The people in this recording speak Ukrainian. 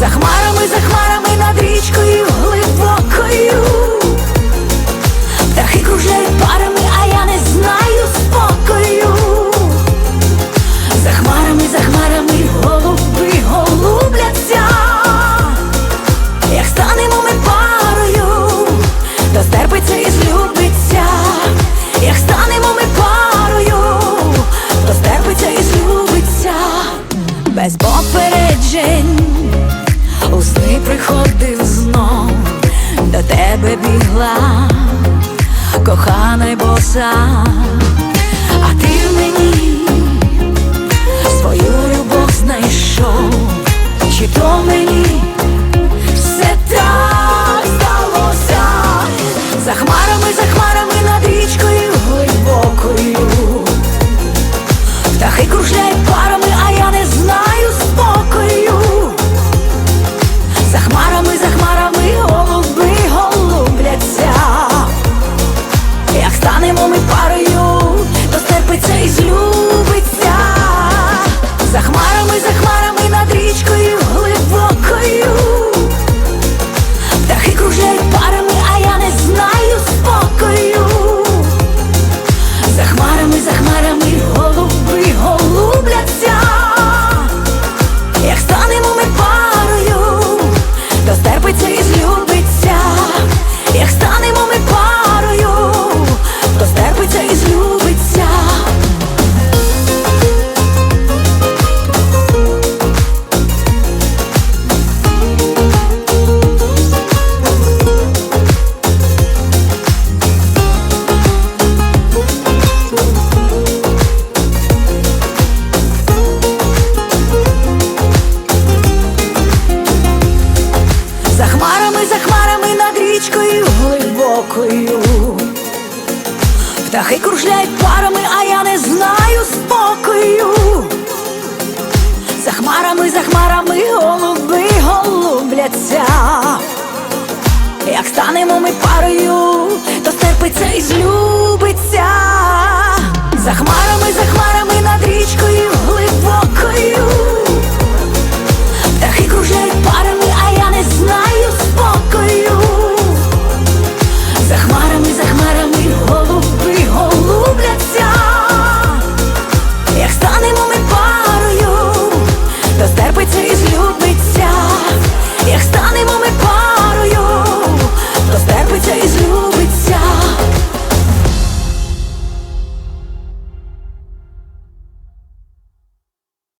За хмарами, за хмарами над річкою. тебе бігла, кохана й боса. річкою глибокою, птахи кружляють парами, а я не знаю спокою. За хмарами, за хмарами голуби голубляться. Як станемо ми парою, то терпиться і злюбиться. За хмарами, за хмарами над річкою глибокою